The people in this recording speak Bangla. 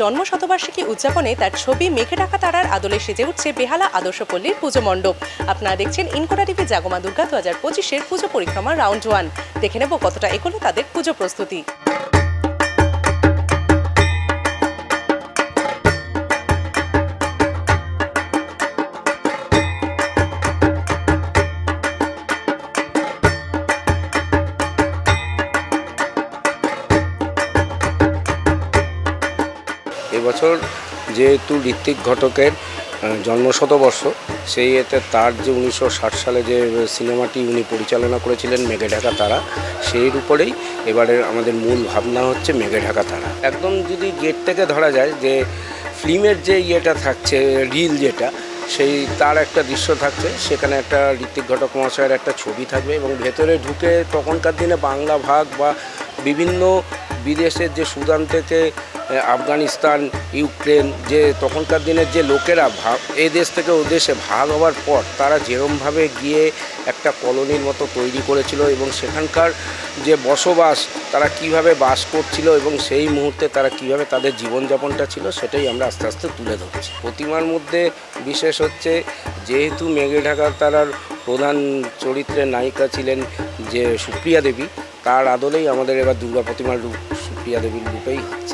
জন্ম শতবার্ষিকী উদযাপনে তার ছবি মেঘে ঢাকা তারার আদলে সেজে উঠছে বেহালা আদর্শপল্লীর পুজো মণ্ডপ। আপনারা দেখছেন ইনকোটা টিভি জাগমা দুর্গা দু হাজার পঁচিশের পুজো পরিক্রমা রাউন্ড ওয়ান। দেখে নেব কতটা এগোলো তাদের পুজো প্রস্তুতি। এবছর যেহেতু ঋত্বিক ঘটকের জন্মশতবর্ষ, সেই এতে তার যে উনিশশো ষাট সালে যে সিনেমাটি উনি পরিচালনা করেছিলেন, মেঘে ঢাকা তারা, সেই উপরেই এবারে আমাদের মূল ভাবনা হচ্ছে মেঘে ঢাকা তারা। একদম যদি গেট থেকে ধরা যায় যে ফিল্মের যে ইয়েটা থাকছে রিল যেটা, সেই তার একটা দৃশ্য থাকছে, সেখানে একটা ঋত্বিক ঘটক মহাশয়ের একটা ছবি থাকবে এবং ভেতরে ঢুকে তখনকার দিনে বাংলা ভাগ বা বিভিন্ন বিদেশের যে সুদান থেকে আফগানিস্তান, ইউক্রেন, যে তখনকার দিনের যে লোকেরা এই দেশ থেকে ও দেশে ভাগ হওয়ার পর তারা যেরমভাবে গিয়ে একটা কলোনির মতো তৈরি করেছিল এবং সেখানকার যে বসবাস তারা কীভাবে বাস করছিল এবং সেই মুহূর্তে তারা কীভাবে তাদের জীবনযাপনটা ছিল সেটাই আমরা আস্তে আস্তে তুলে ধরছি। প্রতিমার মধ্যে বিশেষ হচ্ছে যেহেতু মেঘে ঢাকা তারার প্রধান চরিত্রের নায়িকা ছিলেন যে সুপ্রিয়া দেবী, তার আদলেই আমাদের এবার দুর্গা প্রতিমার রূপ সুপ্রিয়া দেবীর রূপেই হচ্ছে।